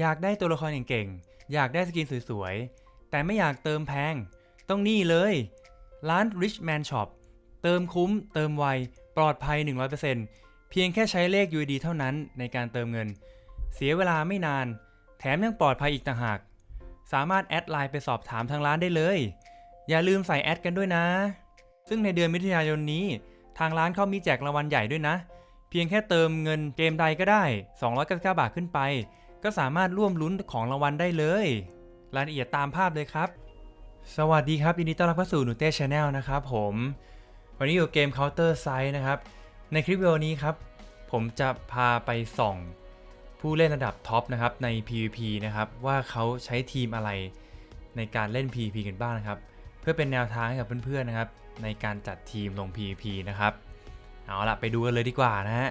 อยากได้ตัวละครเก่งๆ อยากได้สกินสวยๆ แต่ไม่อยากเติมแพง ต้องนี่เลย ร้าน Rich Man Shop เติมคุ้ม เติมไว ปลอดภัย 100%เพียงแค่ใช้เลข UID เท่านั้นในการเติมเงิน เสียเวลาไม่นาน แถมยังปลอดภัยอีกต่างหาก สามารถแอดไลน์ไปสอบถามทางร้านได้เลย อย่าลืมใส่แอดกันด้วยนะ ซึ่งในเดือนมิถุนายนนี้ ทางร้านเขามีแจกรางวัลใหญ่ด้วยนะ เพียงแค่เติมเงินเกมใดก็ได้ 299 บาทขึ้นไป ก็สามารถร่วมลุ้นของรางวัลได้เลย รายละเอียดตามภาพเลยครับ สวัสดีครับยินดีต้อนรับเข้าสู่หนูเต้ชาแนลนะครับผม วันนี้อยู่เกม Counter Strike นะครับ ในคลิปวิดีโอนี้ครับ ผมจะพาไปส่อง ผู้เล่นระดับท็อปนะครับใน PVP นะครับว่าเขาใช้ทีมอะไรในการเล่น PVP กันบ้างนะครับ เพื่อเป็นแนวทางให้กับเพื่อนๆนะครับ ในการจัดทีมลง PVP นะครับ เอาละไปดูกันเลยดีกว่านะฮะ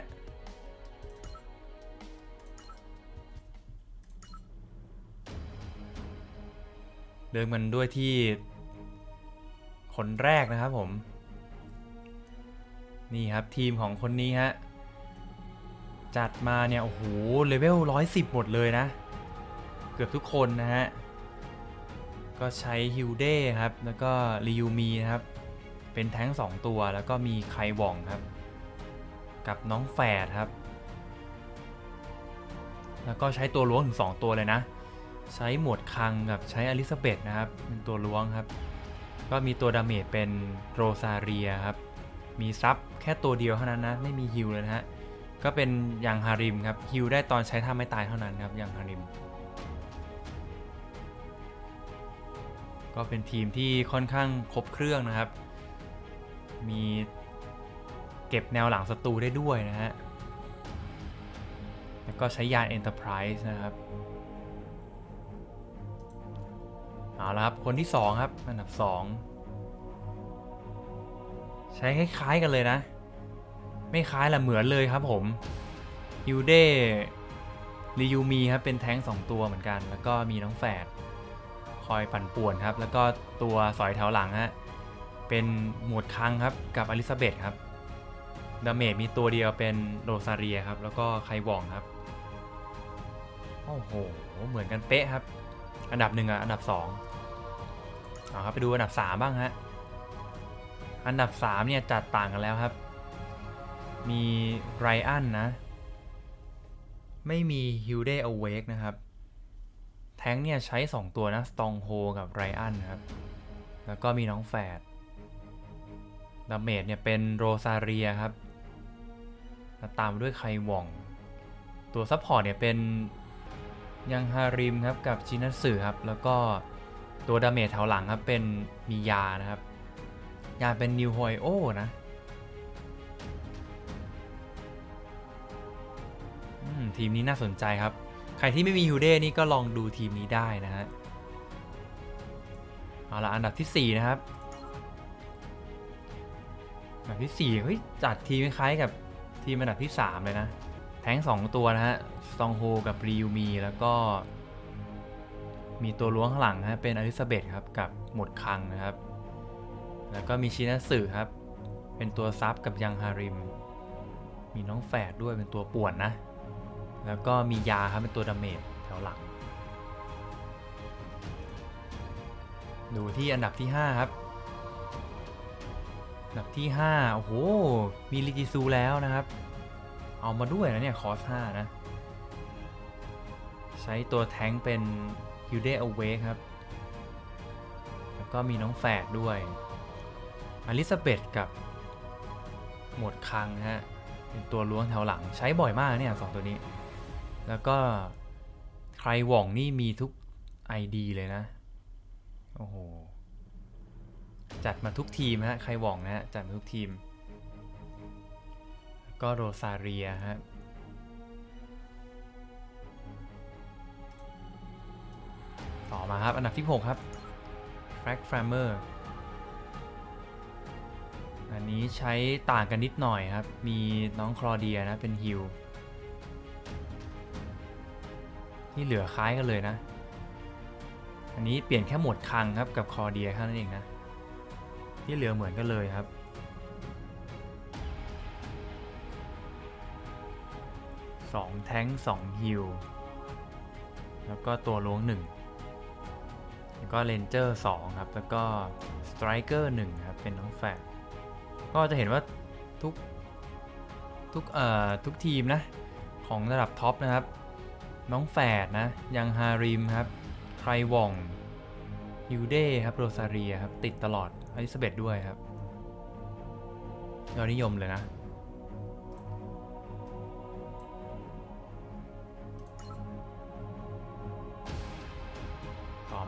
เดินมันด้วยที่ คนแรกนะครับผม นี่ครับทีมของคนนี้ฮะ จัดมาเนี่ย โอ้โห เลเวล 110 หมดเลยนะ เกือบทุกคนนะฮะ ก็ใช้ฮิวเด้ครับ แล้วก็ริยูมีนะครับ เป็นแท้ง 2 ตัวแล้วก็มีไควองครับ กับน้องแฝดครับ แล้วก็ใช้ตัวล้วงถึง 2 ตัวเลยนะ ใช้หมวดคังกับใช้อลิซาเบธนะครับ เป็นตัวล้วงครับ ก็มีตัวดาเมจเป็นโรซาเรียครับ มีซับแค่ตัวเดียวเท่านั้นนะ ไม่มีฮิลเลยนะฮะ ก็เป็นอย่างฮาริมครับฮิลได้ตอนใช้ท่าไม่ตายเท่านั้นครับอย่างฮาริม ก็เป็นทีมที่ค่อนข้างครบเครื่องนะครับ มีเก็บแนวหลังศัตรูได้ด้วยนะฮะ แล้วก็ใช้ยาน Enterprise นะครับ เอาละครับ คนที่2ครับ อันดับ2ใช้คล้ายๆกันเลยนะ ไม่คล้ายละเหมือนเลยครับผมฮิวเดริยูมีครับ เป็นแท้ง2ตัวเหมือนกัน แล้วก็มีน้องแฝดคอยปั่นป่วนครับ แล้วก็ตัวสอยแถวหลังฮะเป็นหมวดคังครับกับอลิซาเบธครับดาเมจมีตัวเดียวเป็นโรซาเรียครับ แล้วก็ไควองครับโอ้โห เหมือนกันเป๊ะครับ อันดับหนึ่งอะอันดับสอง เอาครับไปดูอันดับสามบ้างฮะ อันดับสามเนี่ยจัดต่างกันแล้วครับ มีไรอันนะ ไม่มีฮิลเดย์อเวกนะครับ แท้งเนี่ยใช้ 2 ตัวนะสตองโฮกับไรอันครับ แล้วก็มีน้องแฝดดาเมจเนี่ยเป็นโรซาเรียครับ ตามด้วยไคว่อง ตัวซัพพอร์ตเนี่ยเป็นยังฮาริมครับกับจินัสึครับ แล้วก็ ตัวดาเมจแถวหลังครับเป็นมียานะครับ ยาเป็นนิวโฮโอนะทีมนี้น่าสนใจครับ ใครที่ไม่มีฮูเด้นี่ก็ลองดูทีมนี้ได้นะฮะ เอาละอันดับที่ 4 นะครับ อันดับที่4เฮ้ยจัดทีมคล้ายๆกับทีมอันดับที่ 3 เลยนะ แท้ง2ตัวนะฮะ สตองโฮกับริยูมีแล้วก็ มีตัวล้วงข้างหลังนะฮะเป็นอลิซาเบธครับกับหมดคังนะครับ แล้วก็มีชินัสึครับ เป็นตัวซับกับยังฮาริม มีน้องแฝดด้วยเป็นตัวป่วนนะ แล้วก็มียาครับเป็นตัวดาเมจแถวหลัง ดูที่อันดับที่ 5 ครับอันดับที่ 5 โอ้โห มีลิจิซูแล้วนะครับ เอามาด้วยนะเนี่ยคอส5นะ ใช้ตัวแท้งเป็น ฮิวเดอเวครับ แล้วก็มีน้องแฝดด้วยอลิซาเบธกับ หมวดคังฮะ เป็นตัวล้วงแถวหลังใช้บ่อยมากเนี่ยสองตัวนี้ แล้วก็ใครหว่องนี่มีทุก ID เลยนะ โอ้โห จัดมาทุกทีมฮะ ใครหว่องนะฮะ จัดมาทุกทีม ก็โรซาเรียฮะ ครับ อันดับที่ 6 ครับ f r a g f r a m e r อันนี้ใช้ต่างกันนิดหน่อยครับ มีน้องคลอเดียนะ เป็นฮิลที่เหลือคล้ายกันเลยนะ อันนี้เปลี่ยนแค่หมวดคังครับกับคลอเดียแค่นั้นเองนะ ที่เหลือเหมือนกันเลยครับสองแท้งสองฮิลแล้วก็ตัวล้วงหนึ่ง แล้วก็เลนเจอร์สองครับ แล้วก็สไตรเกอร์หนึ่งครับ เป็นน้องแฝดก็จะเห็นว่าทุกทุกเอ่อทุกทีมนะ ของระดับท็อปนะครับ น้องแฝดนะ ยังฮาริมครับไทรวองฮิวเด้ครับโรซาเรียครับ ติดตลอดอลิซาเบธด้วยครับ ยอดนิยมเลยนะ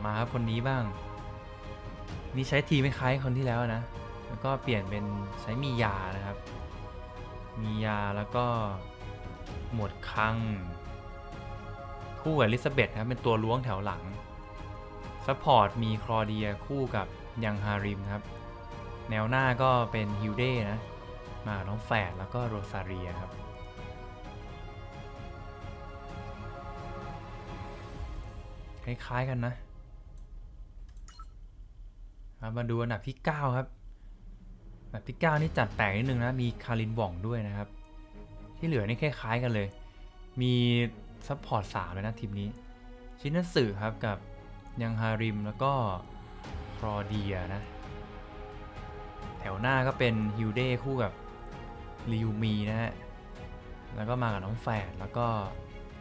มาครับคนนี้บ้าง นี่ใช้ทีไม่คล้ายคนที่แล้วนะ แล้วก็เปลี่ยนเป็นใช้มียานะครับ มียาแล้วก็หมวดคัง คู่กับลิซาเบธครับเป็นตัวล้วงแถวหลังซัพพอร์ตมีคลอเดียคู่กับยังฮาริมครับ แนวหน้าก็เป็นฮิวเด้นะ มาน้องแฝดแล้วก็โรซาเรียครับคล้ายๆกันนะ มาดูอันดับที่ 9 ครับอันดับที่ 9 นี่จัดแปลกนิดนึงนะ มีคารินหว่องด้วยนะครับ ที่เหลือนี่คล้ายๆกันเลย มีซัพพอร์ต3เลยนะทีมนี้ ชินัสึครับกับยังฮาริมแล้วก็ครอเดียนะ แถวหน้าก็เป็นฮิวเด้คู่กับริวมีนะฮะ แล้วก็มากับน้องแฝดแล้วก็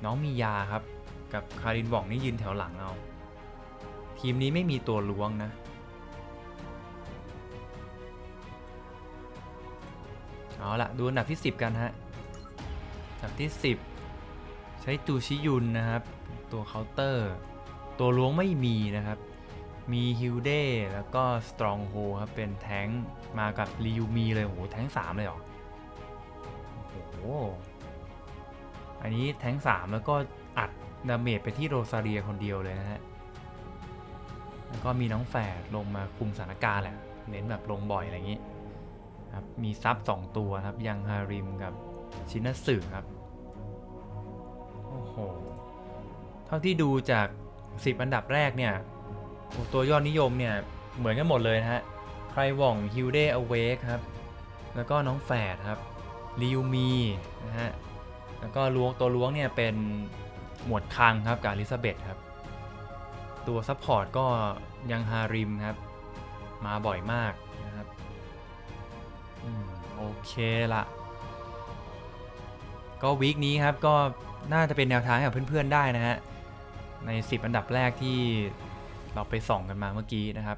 น้องมียาครับ กับคารินหว่องนี่ยืนแถวหลังเอา ทีมนี้ไม่มีตัวล้วงนะ เอาละดูอันดับที่ 10 กันฮะอันดับที่ 10 ใช้จูชิยุนนะครับ ตัวเคาน์เตอร์ ตัวล้วงไม่มีนะครับ มีฮิวเด้แล้วก็สตรองโฮครับ เป็นแท้งมากับริยูมีเลยโอ้โหแท้ง 3 เลยเหรอ โอ้โห อันนี้แท้ง 3 แล้วก็อัดดาเมจไปที่โรซาเรียคนเดียวเลยนะฮะ แล้วก็มีน้องแฝดลงมาคุมสถานการณ์แหละ เน้นแบบลงบ่อยอะไรอย่างนี้ ครับมีซับ2ตัวครับยังฮาริมกับชินัสึครับ โอ้โห เท่าที่ดูจาก 10 อันดับแรกเนี่ยตัวยอดนิยมเนี่ย เหมือนกันหมดเลยนะฮะไครว่องฮิวเดอเวกครับ แล้วก็น้องแฝดครับริวมีนะฮะแล้วก็ล้วงตัวล้วงเนี่ยเป็นหมวดคังครับกับอลิซาเบธครับ ตัวซัพพอร์ตก็ยังฮาริมครับ มาบ่อยมากนะ เคละก็วีคนี้ครับก็น่าจะเป็นแนวทางให้กับเพื่อนๆได้นะฮะ ใน 10 อันดับแรกที่เราไปส่องกันมาเมื่อกี้นะครับ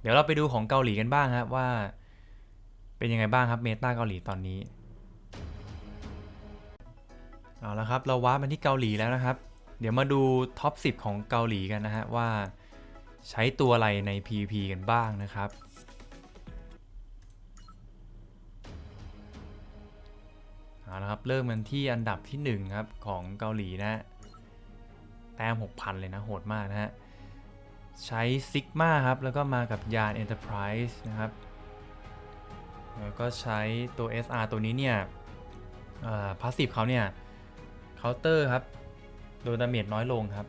เดี๋ยวเราไปดูของเกาหลีกันบ้างครับว่า เป็นยังไงบ้างครับเมตาเกาหลีตอนนี้เอาละครับเราว้ามาที่เกาหลีแล้วนะครับ เดี๋ยวมาดูท็อป 10 ของเกาหลีกันนะฮะว่าใช้ตัวอะไรใน PVP กันบ้างนะครับ เอาละครับ เริ่มกันที่อันดับที่ 1 ครับของเกาหลีนะฮะแต้ม6,000 เลยนะ โหดมากนะฮะ ใช้ซิกมาครับ แล้วก็มากับยาน Enterprise นะครับ แล้วก็ใช้ตัว SR ตัวนี้เนี่ยพาสซีฟเขาเนี่ยเคาน์เตอร์ครับ โดนดาเมจน้อยลงครับ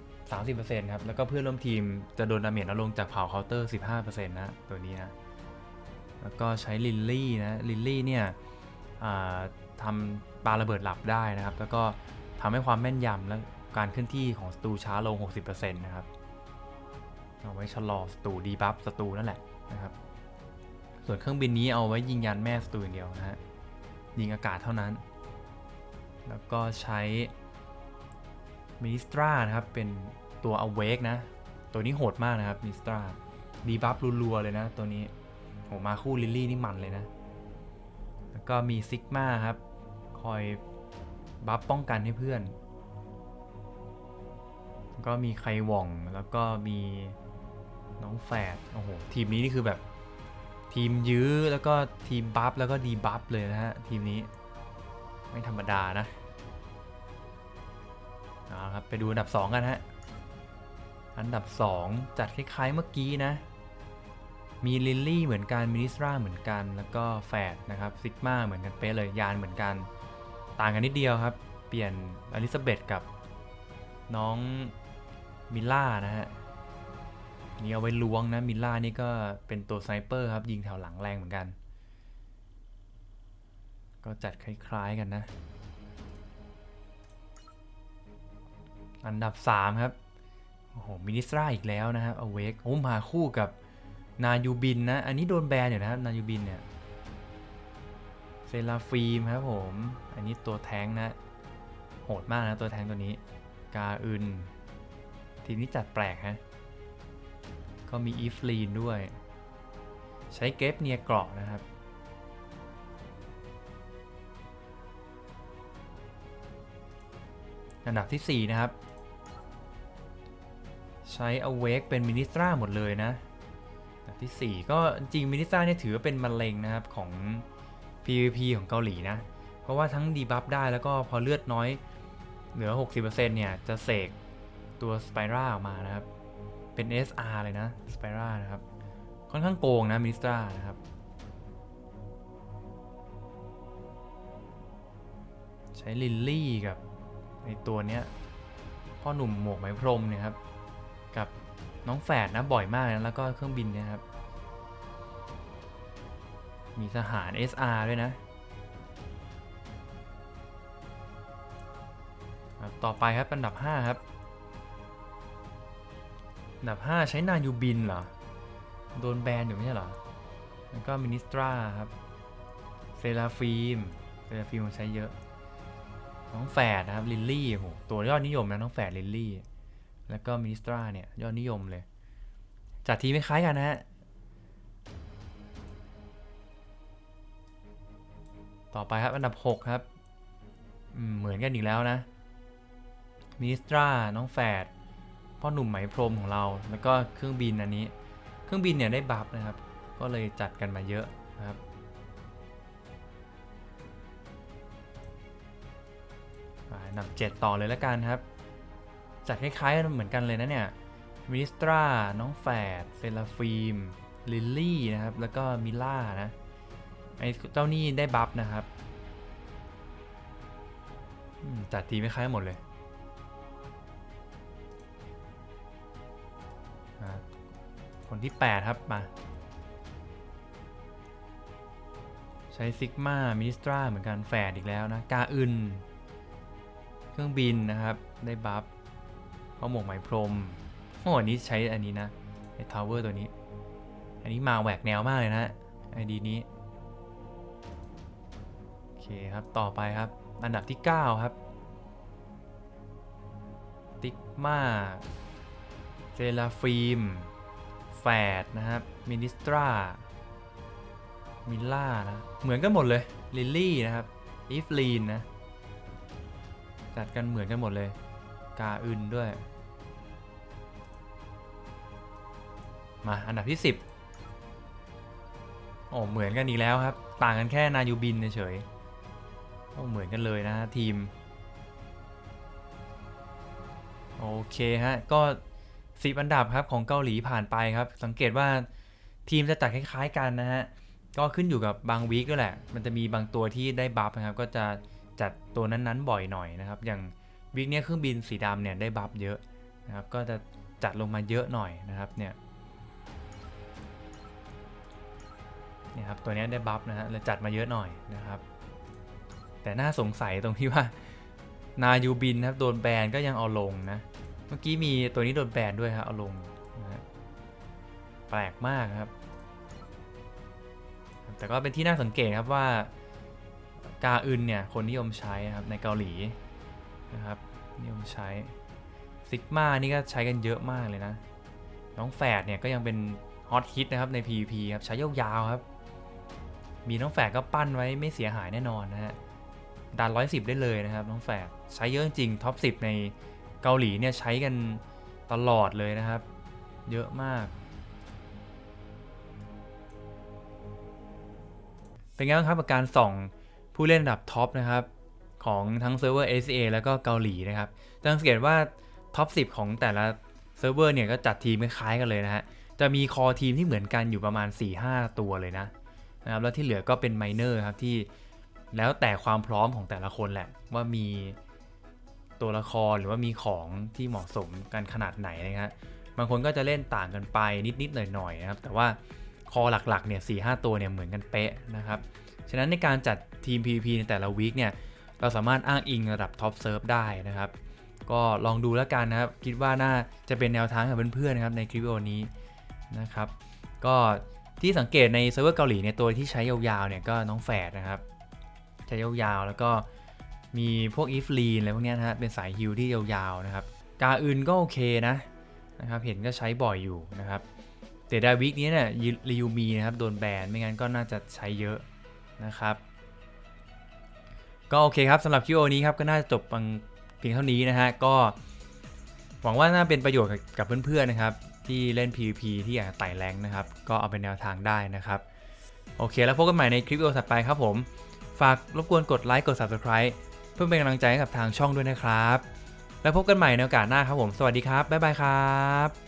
30%ครับ แล้วก็เพื่อนร่วมทีมจะโดนดาเมจน้อยลงจากเผาเคาน์เตอร์ 15%นะ ตัวนี้นะ แล้วก็ใช้ลิลลี่นะ ลิลลี่เนี่ยอ่าทำ ปาระเบิดหลับได้นะครับ แล้วก็ทำให้ความแม่นยำและการเคลื่อนที่ของศัตรูช้าลง 60%นะครับ เอาไว้ชะลอศัตรูดีบัฟศัตรูนั่นแหละนะครับ ส่วนเครื่องบินนี้เอาไว้ยิงยันแม่ศัตรูอย่างเดียวนะฮะ ยิงอากาศเท่านั้น แล้วก็ใช้มินิสตรานะครับ เป็นตัว Awake นะ ตัวนี้โหดมากนะครับมินิสตราดีบัฟรัวๆเลยนะ ตัวนี้โหมาคู่ลิลลี่นี่มันเลยนะ แล้วก็มีซิกมาครับ คอยบัฟป้องกันให้เพื่อน ก็มีใครว่องแล้วก็มีน้องแฝดโอ้โหทีมนี้นี่คือแบบทีมยื้อแล้วก็ทีมบัฟแล้วก็ดีบัฟเลยนะฮะ ทีมนี้ ไม่ธรรมดานะเอาละครับไปดูอันดับ 2 กันฮะ อันดับ 2 จัดคล้ายๆเมื่อกี้นะ มีลิลลี่เหมือนกันมินิสตราเหมือนกัน แล้วก็แฝดนะครับซิกมาเหมือนกันเป๊ะเลยยานเหมือนกัน ต่างกันนิดเดียวครับ เปลี่ยนอลิซาเบธกับน้องมิลล่านะฮะนี่เอาไว้ล้วงนะมิลล่านี่ก็เป็นตัวไซเปอร์ครับ ยิงแถวหลังแรงเหมือนกัน ก็จัดคล้ายๆกันนะ อันดับ 3 ครับ โอ้โหมินิสตราอีกแล้วนะครับอเวกโอ้มาคู่กับ นายูบินนะ อันนี้โดนแบนอยู่นะครับ นายูบินเนี่ย เซราฟีมครับผม อันนี้ตัวแทงนะ โหดมากนะตัวแทงตัวนี้ กาอึน ทีนี้จัดแปลกฮะ ก็มีอีฟลีนด้วย ใช้เกฟเนียเกราะนะครับ อันดับที่ 4 นะครับ ใช้ Awake เป็นมินิสตราหมดเลยนะ อันดับที่ 4 ก็จริงมินิสตาเนี่ยถือว่าเป็นมะเร็งนะครับของ PVP ของเกาหลีนะ เพราะว่าทั้งดีบัฟได้แล้วก็พอเลือดน้อยเหลือ 60%เนี่ย จะเสกตัวสไปร่าออกมานะครับ เป็น SR เลยนะสไปร่านะครับ ค่อนข้างโกงนะมินิสตานะครับใช้ลิลลี่กับในตัวเนี้ยพ่อหนุ่มหมวกไหมพรมเนี่ยครับ กับ น้องแฝดนะบ่อยมากนะแล้วก็เครื่องบินนี่ยครับ มีทหาร SR ด้วยนะต่อไปครับอันดับ 5 ครับอันดับ 5 ใช้นายูบินเหรอ โดนแบนอยู่ไม่ใช่เหรอ แล้วก็มินิสตราครับ เซราฟีมเซราฟีมใช้เยอะ น้องแฝดนะครับ ลิลลี่โหตัวยอดนิยมนะ น้องแฝดลิลลี่ แล้วก็มินิสตราเนี่ยยอดนิยมเลย จัดทีไม่คล้ายกันนะฮะ ต่อไปครับอันดับ 6 ครับ เหมือนกันอีกแล้วนะมินิสตราน้องแฝดพ่อหนุ่มไหมพรมของเรา แล้วก็เครื่องบินอันนี้ เครื่องบินเนี่ยได้บัฟนะครับ ก็เลยจัดกันมาเยอะนะครับ อันดับ 7 ต่อเลยแล้วกันครับ จัดคล้ายๆเหมือนกันเลยนะเนี่ยมิสตรา น้องแฝดเซราฟีมลิลลี่นะครับ แล้วก็มิล่านะ ไอ้เจ้านี่ได้บัฟนะครับ จัดทีไม่คล้ายหมดเลย คนที่ 8 ครับมา ใช้ซิกมามินิสตราเหมือนกันแฝดอีกแล้วนะ กาอึน เครื่องบินนะครับ ได้บัฟ ข้อหมวกไหมพรมโอ้อันนี้ใช้อันนี้นะไอ้ทาวเวอร์ตัวนี้ อันนี้มาแหวกแนวมากเลยนะไอดีนี้โอเคครับต่อไปครับ อันดับที่ 9 ครับ ติ๊กมาเซราฟีมแฟดนะครับ มินิสตรามิล่านะ เหมือนกันหมดเลย ลิลลี่นะครับ อีฟลีนนะ จัดกันเหมือนกันหมดเลย กาอึนด้วย มาอันดับที่ 10 โอ้เหมือนกันอีกแล้วครับ ต่างกันแค่นายูบินเฉยๆโอ้เหมือนกันเลยนะทีม โอเคฮะ ก็สิบอันดับครับของเกาหลีผ่านไปครับ สังเกตว่าทีมจะจัดคล้ายๆกันนะฮะ ก็ขึ้นอยู่กับบางวีคด้วยแหละ มันจะมีบางตัวที่ได้บัฟนะครับ ก็จะจัดตัวนั้นๆบ่อยหน่อยนะครับ อย่าง วีคเนี้ยเครื่องบินสีดำเนี่ยได้บัฟเยอะนะครับ ก็จะจัดลงมาเยอะหน่อยนะครับเนี่ยเนี่ยครับตัวเนี้ยได้บัฟนะฮะเลยจัดมาเยอะหน่อยนะครับ แต่น่าสงสัยตรงที่ว่านายูบินนะครับโดนแบนก็ยังเอาลงนะเมื่อกี้มีตัวนี้โดนแบนด้วยครับเอาลงนะฮะแปลกมากครับ แต่ก็เป็นที่น่าสังเกตครับว่ากาอึนเนี่ยคนนิยมใช้ครับในเกาหลี นะครับนิยมใช้ซิกมานี่ก็ใช้กันเยอะมากเลยนะ น้องแฝดเนี่ยก็ยังเป็นฮอตฮิตนะครับใน PVP ครับใช้ยาวๆครับ มีน้องแฝดก็ปั้นไว้ไม่เสียหายแน่นอนนะฮะดันร้อยสิบได้เลยนะครับ น้องแฝดใช้เยอะจริงท็อปสิในเกาหลีเนี่ยใช้กันตลอดเลยนะครับ เยอะมาก เป็นไงบ้างครับกับการส่องผู้เล่นระดับท็อปนะครับ ของทั้งเซิร์ฟเวอร์ ACA แล้วก็เกาหลีนะครับจะสังเกตว่าท็อป 10 ของแต่ละเซิร์ฟเวอร์เนี่ยก็จัดทีมคล้ายๆกันเลยนะฮะ จะมีคอทีมที่เหมือนกันอยู่ประมาณ 4-5 ตัวเลยนะนะครับ แล้วที่เหลือก็เป็นไมเนอร์ครับที่แล้วแต่ความพร้อมของแต่ละคนแหละ ว่ามีตัวละครหรือว่ามีของที่เหมาะสมกันขนาดไหนนะครับบางคนก็จะเล่นต่างกันไปนิดๆหน่อยๆนะครับ แต่ว่าคอหลักๆเนี่ยสี่ห้าตัวเนี่ยเหมือนกันเป๊ะนะครับ ฉะนั้นในการจัดทีม PVP ในแต่ละวีคเนี่ย เราสามารถอ้างอิงระดับท็อปเซิร์ฟได้นะครับ ก็ลองดูแล้วกันนะครับ คิดว่าน่าจะเป็นแนวทางกับเพื่อนๆนะครับในคลิปวิดีโอนี้นะครับ ก็ที่สังเกตในเซิร์ฟเวอร์เกาหลีเนี่ยตัวที่ใช้ยาวๆเนี่ยก็น้องแฝดนะครับใช้ยาวๆแล้วก็มีพวกอีฟลีนอะไรพวกนี้นะฮะเป็นสายฮิลที่ยาวๆนะครับ กาอื่นก็โอเคนะนะครับ เห็นก็ใช้บ่อยอยู่นะครับแต่ดาวิกนี้เนี่ยรียูมีนะครับโดนแบนไม่งั้นก็น่าจะใช้เยอะนะครับ ก็โอเคครับสำหรับคลิปวิดีโอนี้ครับก็น่าจะจบเพียงเท่านี้นะฮะก็หวังว่าน่าเป็นประโยชน์กับเพื่อนๆนะครับ ที่เล่น PVP ที่อยากไต่แรงนะครับ ก็เอาเป็นแนวทางได้นะครับ โอเคแล้วพบกันใหม่ในคลิปวิดีโอถัดไปครับผม ฝากรบกวนกดไลค์กด Subscribe เพื่อเป็นกำลังใจให้กับทางช่องด้วยนะครับ แล้วพบกันใหม่ในโอกาสหน้าครับผม สวัสดีครับบ๊ายบายครับ